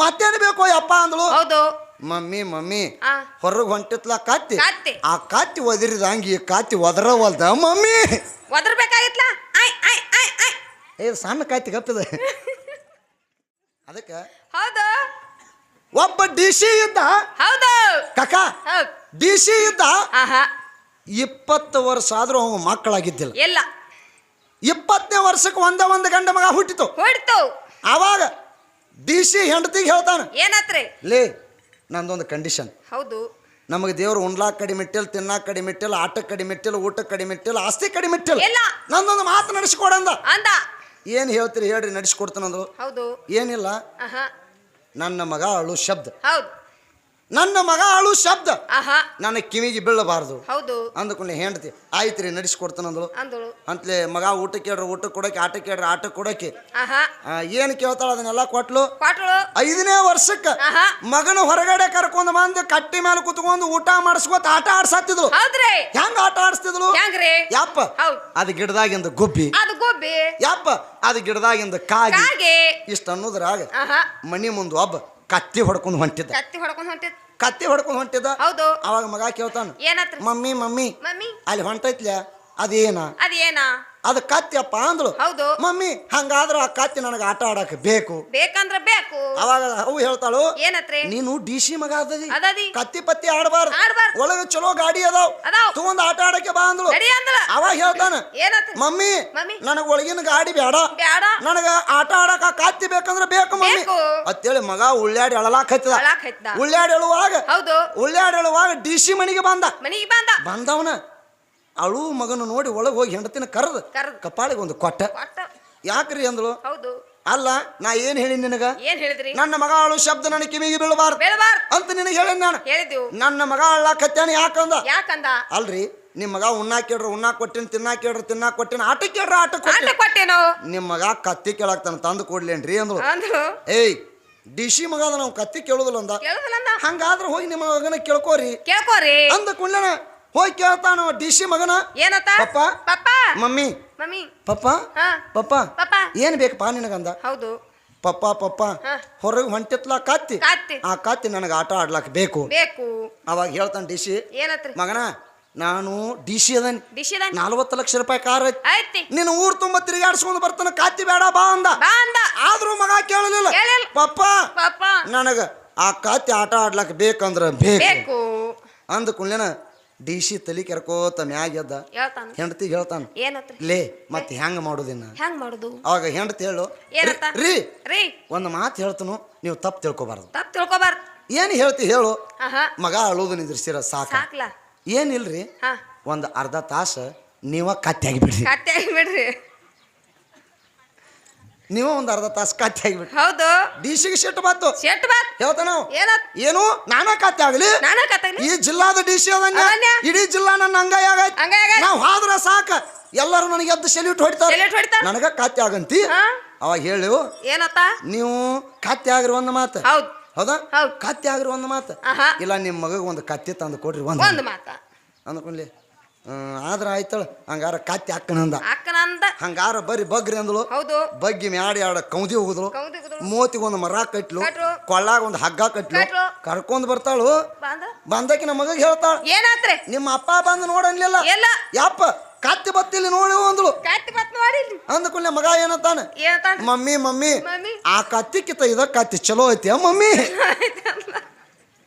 ಮತ್ತೇನು ಬೇಕು ಅಪ್ಪ ಅಂದಳು? ಹೌದು. ಮಮ್ಮಿ ಮಮ್ಮಿ ಆ. ಹೊರಗೆ ಹೊಂಟಿತ್ಲ ಕಾತಿ ಕತ್ತಿ. ಆ ಕಾತಿ ಒದರಿದಂಗೆ ಈ ಕಾತಿ ಒದರವಲ್ದ ಮಮ್ಮಿ? ಒದರ್ಬೇಕಾಗಿತ್ಲ? ಆಯ್ ಆಯ್ ಆಯ್ ಆಯ್. ಏ ಸಣ್ಣ ಕಾತಿ ಕಪ್ಪದ ಅದಕ್ಕೆ ಹೌದು. ಒಬ್ಬ ಡಿ ಸಿ ಇದ್ದ. ಹೌದು. ಕಕ್ಕ ಹೌದು. ಡಿ ಸಿ ಇದ್ದ. ಆಹಾ. ಇಪ್ಪತ್ತು ವರ್ಷ ಆದ್ರೂ ಅವ ಮಕ್ಕಳಾಗಿದ್ದಿಲ್ಲ. ಎಲ್ಲ ಇಪ್ಪತ್ತನೇ ವರ್ಷಕ್ಕೆ ಒಂದೇ ಒಂದು ಗಂಡ ಮಗ ಹುಟ್ಟಿತು. ಹುಟ್ಟಿತು. ಆವಾಗ ಡಿ ಸಿ ಹೆಂಡತಿಗೆ ಹೇಳ್ತಾನೆ. ಏನತ್ರಿ? ಲೇ ನಂದೊಂದು ಕಂಡೀಷನ್ ಹೌದು. ನಮಗೆ ದೇವ್ರು ಉಣ್ಲಾಕ್ ಕಡಿಮೆ ಇಟ್ಟಿಲ್ಲ ತಿನ್ನಾಕ್ ಕಡಿಮೆ ಇಟ್ಟಿಲ್ಲ ಆಟಕ್ಕೆ ಕಡಿಮೆ ಇಟ್ಟಿಲ್ಲ ಊಟಕ್ಕೆ ಕಡಿಮೆ ಇಟ್ಟಿಲ್ಲ ಆಸ್ತಿ ಕಡಿಮೆ ಇಟ್ಟಿಲ್ಲ. ಇಲ್ಲ. ನಂದೊಂದು ಮಾತು ನಡೆಸ್ಕೊಡಂದ ಅಂದ. ಏನು ಹೇಳ್ತೀರಿ ಹೇಳ್ರಿ ನಡೆಸ್ಕೊಡ್ತಾನಂದು ಹೌದು. ಏನಿಲ್ಲ. ನನ್ನ ಮಗ ಅಳು ಶಬ್ದ. ಹೌದು. ನನ್ನ ಮಗ ಅಳು ಶಬ್ದ. ಆಹಾ. ನನ್ನ ಕಿವಿಗೆ ಬೀಳಬಾರ್ದು. ಹೌದು. ಅಂದ್ಕೊಂಡು ಹೆಂಡತಿ ಆಯ್ತ್ರಿ ರೀ ನಡೆಸ್ಕೊಡ್ತಾನಂದ್ರು ಅಂದಳು. ಅಂತಲೇ ಮಗ ಊಟಕ್ಕೆ ಕೇಳ್ರಿ ಊಟ ಕೊಡಕ್ಕೆ ಆಟ ಕೇಳ್ರಿ ಆಟ ಕೊಡಕ್ಕೆ. ಏನ್ ಏನು ಕೇಳ್ತಾಳ ಅದನ್ನೆಲ್ಲ ಕೊಟ್ಲು? ಐದನೇ ವರ್ಷಕ್ಕೆ ಆಹಾ. ಮಗನ ಹೊರಗಡೆ ಕರ್ಕೊಂಡು ಬಂದು ಕಟ್ಟಿ ಮೇಲೆ ಕುತ್ಕೊಂಡು ಊಟ ಮಾಡಿಸ್ಕೊತ ಆಟ ಆಡ್ಸತ್ತಿದ್ಲು. ಹೌದ್ರಿ. ಹೆಂಗ ಆಟ ಆಡಿಸ್ತಿದ್ಲು? ಹೆಂಗ್ರಿ? ಯಪ್ಪ ಹೌದ್. ಅದು ಗಿಡದಾಗಿಂದ ಗುಬ್ಬಿ. ಅದು ಗೋಬಿ ಯಪ್ಪ ಅದು ಗಿಡದಾಗಿಂದ ಕಾಗಿ. ಕಾಗೆ. ಇಷ್ಟ ಅನ್ನೋದ್ರಾಗ ಆಹಾ. ಮನಿ ಮುಂದೆ ಒಬ್ಬ ಕತ್ತಿ ಹೊಡ್ಕೊಂಡು ಹೊಂಟಿದ್ದ. ಕತ್ತಿ ಹೊಡ್ಕೊಂಡು ಹೊಂಟಿದ್ ಕತ್ತಿ ಹೊಡ್ಕೊಂಡು ಹೊಂಟಿದ್ದ. ಹೌದು. ಅವಾಗ ಮಗ ಕೇಳ್ತಾನ ಏನತ್ರ? Mummy mummy mummy? ಅಲ್ಲಿ ಹೊಂಟೈತ್ಲ್ಯಾ ಅದೇನ? ಅದೇನ? ಅದು ಕತ್ತಿಯಪ್ಪ ಅಂದ್ಳು. ಹೌದು. ಮಮ್ಮಿ ಹಂಗಾದ್ರ ಆ ಕತ್ತಿ ನನಗೆ ಆಟ ಆಡಕ್ ಬೇಕು. ಬೇಕಂದ್ರ ಬೇಕು. ಅವಾಗ ಅವು ಹೇಳ್ತಾಳು ಏನತ್ರಿ? ನೀನು ಡಿ ಸಿ ಮಗ ಅದದಿ. ಅದದಿ. ಕತ್ತಿ ಪತ್ತಿ ಆಡಬಾರ್ದು. ಆಡ್ಬಾರ್ದು. ಒಳಗೆ ಚಲೋ ಗಾಡಿ ಅದಾವ್. ಅದಾವ್. ತಗೊಂಡ್ ಆಟ ಆಡಕ್ಕೆ ಬಾ ಅಂದ್ಳು. ನಡಿ ಅಂದಳ. ಅವಾಗ ಹೇಳ್ತಾನ ಏನತ್ರಿ? Mummy mummy. ನನಗ ಒಳಗಿನ ಗಾಡಿ ಬೇಡ. ಬ್ಯಾಡ ನನಗ ಆಟ ಆಡಕ ಕತ್ತಿ ಬೇಕಂದ್ರ ಬೇಕು ಮಮ್ಮಿ. ಅತ್ತೇಳಿ ಅಂತೇಳಿ ಮಗ ಉಳ್ಳಾಡಿ ಅಳಲಾಕತ್ತಿದ. ಅಳಾಕ್ ಹೈತ್ದ ಉಳ್ಳಾಡಿ ಅಳುವಾಗ ಹೌದು. ಉಳ್ಳಾಡಿ ಅಳುವಾಗ ಡಿ ಸಿ ಮನೆಗೆ ಬಂದ. ಮನಿಗೆ ಬಂದ. ಬಂದವನ. ಅಳು ಮಗನ ನೋಡಿ ಒಳಗೆ ಹೋಗಿ ಹೆಂಡತಿನ ಕರೆದು. ಕಪಾಳಿಗೆ ಒಂದು ಕೊಟ್ಟ. ಯಾಕ್ರಿ ಅಂದಳು? ಹೌದು. ಅಲ್ಲ ನಾ ಏನ್ ಹೇಳಿ ನಿನಗ? ಏನ್ ಹೇಳಿದ್ರಿ? ನನ್ನ ಮಗ ಅಳು ಶಬ್ದ ನನ್ನ ಕಿವಿಗೆ ಬೀಳಬಾರ್ದು. ಅಂತ ನಿನಗೆ ಹೇಳಿ ನಾನು. ಹೇಳಿದ್ವು ನನ್ನ ಮಗ ಅಳ್ಳಾಕತ್ಯಾನ ಯಾಕಂದ ಯಾಕಂದ? ಅಲ್ರಿ ನಿಮ್ಮ ಮಗ ಉಣ್ಣಾ ಕೇಳ್ರಿ ಉಣ್ಣಾ ಕೊಟ್ಟಿನ ತಿನ್ನಾ ಕೇಳ್ರಿ ತಿನ್ನಾ ಕೊಟ್ಟಿನ ಆಟ ಕೇಳ್ರ ಆಟ ಕೊಟ್ಟಿನ. ನಿಮ್ಮ ಮಗ ಕತ್ತಿ ಕೇಳಾಕ್ತಾನ ತಂದು ಕೊಡ್ಲೇನ್ರಿ ಅಂದ್ರು ಏಯ್ ಡಿಶಿ ಮಗ ಅದ ನಾವು ಕತ್ತಿ ಕೇಳುದಿಲ್ಲ ಅಂದ. ಕೇಳುದಿಲ್ಲ ಅಂದ. ಹಂಗಾದ್ರೆ ಹೋಗಿ ನಿಮ್ಮ ಮಗನ ಕೇಳ್ಕೋರಿ. ಕೇಳ್ಕೋರಿ. ಅಂದ ಕುಳ್ಳನ ಹೋಗಿ ಕೇಳ್ತಾನ ಡಿ ಸಿ ಮಗನ. ಏನತ್ತ? Papa? Papa. Mummy. Mummy. Papa. Papa. Papa. ಏನ್ ಬೇಕಪ್ಪ ನಿನಗಂದ? ಹೌದು. ಪಪ್ಪ ಪಪ್ಪ. ಹೊರಗೆ ಹೊಂಟಿತ್ಲ ಕತ್ತಿ? ಆ ಕತ್ತಿ ನನಗೆ ಆಟ ಆಡ್ಲಾಕ್ ಬೇಕು. ಬೇಕು. ಅವಾಗ ಹೇಳ್ತಾನೆ ಡಿ ಸಿ ಮಗನ ನಾನು ಡಿ ಸಿ ಅದನ್? ನಲ್ವತ್ತು ಲಕ್ಷ ರೂಪಾಯಿ ಕಾರ್ ಐತಿ. ನಿನ್ನ ಊರ್ ತುಂಬ ತಿರುಗಾಡ್ಸ್ಕೊಂಡು ಬರ್ತಾನ ಕಾತಿ ಬೇಡ ಬಾ ಅಂದ. ಆದ್ರೂ ಮಗ ಕೇಳಲಿಲ್ಲ. ಪಪ್ಪಾ. ನನಗ ಆ ಕಾತಿ ಆಟ ಆಡ್ಲಾಕ ಬೇಕಂದ್ರ ಬೇಕು. ಬೇಕು. ಅಂದ ಕುಳ್ಳೆನ ಡಿ ಸಿ ತಲಿ ಕೆರ್ಕೋತ ಮ್ಯಾಗ ಎದ್ದ. ಹೇಳ್ತಾನ. ಹೆಂಡತಿಗೆ ಹೇಳ್ತಾನ ಏನತ್ರಿ? ಲೇ ಮತ್ತೆ ಹೆಂಗ್ ಮಾಡುದಿನ್ನ ಹೆಂಗ್ ಮಾಡುದು? ಅವಾಗ ಹೆಂಡತಿ ಹೇಳು ರೀ ರೀ ಒಂದು ಮಾತು ಹೇಳ್ತನು ನೀವು ತಪ್ಪು ತಿಳ್ಕೊಬಾರ್ದು. ತಪ್ಪು ತಿಳ್ಕೊಬಾರ್ದು. ಏನು ಹೇಳ್ತಿ ಹೇಳು? ಆಹಾ. ಮಗ ಅಳುದು ನಿಂದ್ರಿಸಿರ ಸಾಕ. ಸಾಕ್ಲ? ಏನಿಲ್ರಿ? ಹಾ. ಒಂದು ಅರ್ಧ ತಾಸು ನೀವ ಕತ್ತೆ ಆಗಿಬಿಡ್ರಿ. ಕತ್ತೆ ಬಿಡ್ರಿ ನೀವ ಒಂದು ಅರ್ಧ ತಾಸು ಕತ್ತಿ ಆಗ್ಬೇಕು ಹೌದು. ಡಿಸಿಗೆ ಶೆಟ್ ಬಾತು ಶೆಟ್ ಬಾತ್ ಹೇಳ್ತಾನ ಏನು? ನಾನೇ ಕತ್ತಿ ಆಗಲಿ? ನಾನಾ ಕತ್ತಲಿ ಈ ಜಿಲ್ಲಾದ ಡಿಸಿ ಅದನ್ನ? ಇಡೀ ಜಿಲ್ಲಾ ನನ್ನ ಅಂಗೈ ಆಗೈತಿ. ನಾವು ಹಾದ್ರ ಸಾಕ. ಎಲ್ಲರೂ ನನಗೆ ಎದ್ದು ಸೆಲ್ಯೂಟ್ ಹೊಡಿತಾರೆ? ನನಗ ಕತ್ತಿ ಆಗಂತಿ? ಅವಾಗ ಹೇಳು ಏನತ್ತ? ನೀವು ಕತ್ತಿ ಆಗ್ರಿ ಒಂದು ಮಾತು. ಹೌದು. ಹೌದಾ? ಹೌದು. ಕತ್ತಿ ಆಗಿರೋ ಒಂದು ಮಾತು. ಇಲ್ಲ ನಿಮ್ಮ ಮಗಗೆ ಒಂದು ಕತ್ತಿ ತಂದು ಕೊಡ್ರಿ ಒಂದು ಮಾತು. ಮಾತ. ಅಂದ್ಕೊಂಡ್ಲಿ. ಆದ್ರ ಆಯ್ತಳ. ಹಂಗಾರ ಕತ್ತಿ ಅಕ್ಕನಂದ ಅಕ್ಕನಂದ ಹಂಗಾರ ಬರಿ ಬಗ್ರಿ ಅಂದಳು. ಹೌದು. ಬಗ್ಗಿ ಮ್ಯಾಡಿ ಆಡ ಕೌದಿ ಹೋಗುದ್ರು ಕೌದಿ ಕುದುರು ಮೂತಿಗೆ ಒಂದು ಮರ ಕಟ್ಲು. ಕೊಳ್ಳಾಗ ಒಂದು ಹಗ್ಗ ಕಟ್ಲು. ಕರ್ಕೊಂಡ್ ಬರ್ತಾಳು. ಬಂದ. ಬಂದಕ್ಕೆ ನಮ್ಮ ಮಗಗೆ ಹೇಳ್ತಾಳ. ಏನಾತ್ರಿ? ನಿಮ್ಮ ಅಪ್ಪ ಬಂದು ನೋಡನ್ಲಿಲ್ಲ. ಯಪ್ಪ ಕತ್ತಿ ಬತ್ತಿಲ್ಲಿ ನೋಡಿ ಅಂದಳು. ಕತ್ತಿ ಅಂದ್ಕೊಳ್ಳಿ ಮಗ ಏನಂತಾನೆ? ಏನಂತ ಮಮ್ಮಿ ಮಮ್ಮಿ. ಆ ಆ ಕತ್ತಿಕ್ಕಿತ ಇದ ಕತ್ತಿ ಚಲೋ ಐತಿ ಮಮ್ಮಿ.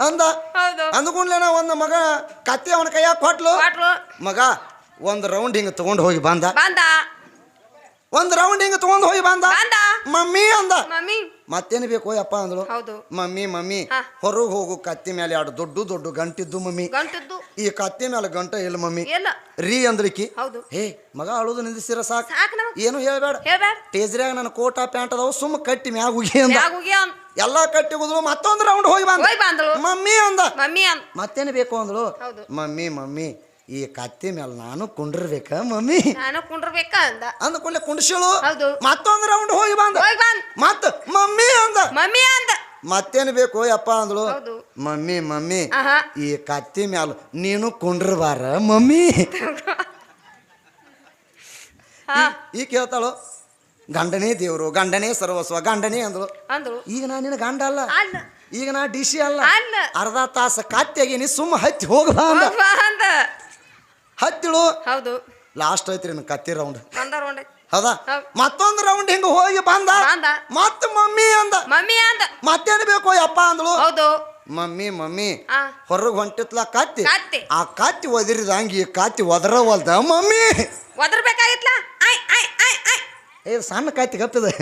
ಅಂದ? ಹೌದು. ಅಂದ್ಕೊಂಡ್ಲೇನ ಒಂದು ಮಗ ಕತ್ತಿ ಅವನ ಕೈಯಾಗ ಕೊಟ್ಲು. ಮಗ ಒಂದು ರೌಂಡ್ ಹಿಂಗ ತಗೊಂಡ್ ಹೋಗಿ ಬಂದ. ಬಂದ. ಒಂದು ರೌಂಡ್ ಹಿಂಗ ತಗೊಂಡ್ ಹೋಗಿ ಬಂದ. ಬಂದ. ಮಮ್ಮಿ ಅಂದ. ಮಮ್ಮಿ. ಮತ್ತೇನು ಬೇಕು ಯಪ್ಪ ಅಂದಳು. ಹೌದು. ಮಮ್ಮಿ ಮಮ್ಮಿ ಹಾ. ಹೊರಗೆ ಹೋಗು ಕತ್ತಿ ಮೇಲೆ ಎರಡು ದೊಡ್ಡ ದೊಡ್ಡ ಗಂಟಿದ್ದು ಮಮ್ಮಿ. ಗಂಟದ್ದು. ಈ ಕತ್ತಿ ಮೇಲೆ ಗಂಟ ಇಲ್ಲ ಮಮ್ಮಿ. ಎಲ್ಲ ರೀ ಅಂದ್ರಿಕಿ. ಹೌದು. ಹೇ ಮಗ ಅಳುದು ನಿಂದಿಸಿರ ಸಾಕು. ಸಾಕ್ ನಮಗ್. ಏನು ಹೇಳ್ಬೇಡ. ಹೇಳ್ಬೇಡ. ಟೇಜ್ರ್ಯಾಗ ನನ್ನ ಕೋಟಾ ಪ್ಯಾಂಟ್ ಅದಾವ ಸುಮ್ಮ ಕಟ್ಟಿ ಮ್ಯಾಗ ಉಗಿ ಅಂದ. ಎಲ್ಲಾ ಕಟ್ಟಿ ಹೋದ್ರು ಮತ್ತೊಂದು ರೌಂಡ್ ಹೋಗಿ ಬಂದ ಬಂದಳು ಮಮ್ಮಿ ಅಂದ. ಮಮ್ಮಿ ಅಂದ. ಮತ್ತೇನು ಬೇಕು ಅಂದಳು? ಹೌದು. ಮಮ್ಮಿ ಮಮ್ಮಿ ಈ ಕತ್ತಿ ಮೇಲೆ ನಾನು ಕುಂಡ್ರಬೇಕ ಮಮ್ಮಿ? ನಾನು ಕುಂಡ್ರಬೇಕ ಅಂದ. ಅಂದ್ಕೊಳ್ಳೆ ಕುಂಡಿಸಳು. ಹೌದು. ಮತ್ತೊಂದು ರೌಂಡ್ ಹೋಗಿ ಬಂದ. ಹೋಗಿ ಬಂದ್. ಮತ್ತ ಮಮ್ಮಿ ಅಂದ. ಮಮ್ಮಿ ಅಂದ. ಮತ್ತೇನು ಬೇಕು ಯಪ್ಪ ಅಂದಳು? ಹೌದು. ಮಮ್ಮಿ ಮಮ್ಮಿ ಈ ಕತ್ತಿ ಮ್ಯಾಲ ನೀನು ಕುಂಡ್ರಬಾರ ಮಮ್ಮಿ? ಈ ಕೇಳ್ತಾಳು ಗಂಡನೇ ದೇವರು ಗಂಡನೇ ಸರ್ವಸ್ವ ಗಂಡನೇ ಅಂದಳು ಅಂದ್ರು. ಈಗ ನಾ ನಿನ್ನ ಗಂಡ ಅಲ್ಲ. ಈಗ ನಾ ಡಿ ಸಿ ಅಲ್ಲ. ಅನ್ನ ಅರ್ಧ ತಾಸ ಕಾತ್ಯಾಗಿನಿ ಸುಮ್ಮ ಹತ್ತಿ ಹೋಗ್ಬಾ ಅಂದ. ಹತ್ತಿಳು. ಹೌದು. ಲಾಸ್ಟ್ ಐತ್ರಿ ನನ್ನ ಕತ್ತಿ ರೌಂಡ್ ಬಂದ ರೋಂಡ್ ಹೌದಾ? ಹೌದ್. ಮತ್ತೊಂದು ರೌಂಡ್ ಹಿಂಗ ಹೋಗಿ ಬಂದ. ಬಂದ. ಮತ್ತ ಮಮ್ಮಿ ಅಂದ. ಮಮ್ಮಿ ಅಂದ. ಮತ್ತೇನು ಬೇಕು ಅಪ್ಪ ಅಂದಳು? ಹೌದು. Mummy mummy. ಆ. ಹೊರಗೆ ಹೊಂಟಿತ್ಲ ಕತ್ತಿ. ಕತ್ತಿ. ಆ ಕತ್ತಿ ಒದರಿದ ಈ ಕತ್ತಿ ಒದರವಲ್ದ ಮಮ್ಮಿ. ಏ ಸಣ್ಣ ಗಪ್ಪಿದ.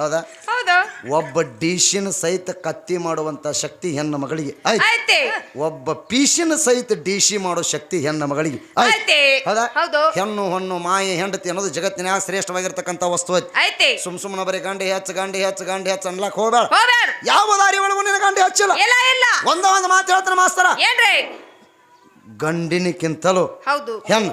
ಹೌದಾ? ಹೌದು. ಒಬ್ಬ ಡಿಶಿನ ಸಹಿತ ಕತ್ತಿ ಮಾಡುವಂತ ಶಕ್ತಿ ಹೆಣ್ಣು ಮಗಳಿಗೆ. ಆಯ್ತು. ಒಬ್ಬ ಪೀಶಿನ ಸಹಿತ ಡಿಶಿ ಮಾಡೋ ಶಕ್ತಿ ಹೆಣ್ಣು ಮಗಳಿಗೆ. ಆಯ್ತು. ಹೌದಾ? ಹೌದು. ಹೆಣ್ಣು ಹೊಣ್ಣು ಮಾಯೆ ಹೆಂಡತಿ ಅನ್ನೋದು ಜಗತ್ತಿನ ಶ್ರೇಷ್ಠವಾಗಿರ್ತಕ್ಕಂಥ ವಸ್ತು ಐತಿ ಸುಮ್ ಸುಮ್ಮನೆ ಬರೀ ಗಂಡಿ ಹೆಚ್ಚು ಗಂಡಿ ಹೆಚ್ಚು ಗಂಡಿ ಹೆಚ್ಚು ಅನ್ಲಕ್ ಹೋಗ್ಬೇಡ. ಯಾವ ದಾರಿ ಒಳಗೂ ನಿನ್ನ ಗಂಡಿ ಹಚ್ಚಿಲ್ಲ. ಒಂದ ಒಂದು ಮಾತು ಹೇಳ್ತಾರೆ ಮಾಸ್ತರ. ಗಂಡಿನಿಕ್ಕಿಂತಲೂ ಹೌದು. ಹೆಣ್ಣು.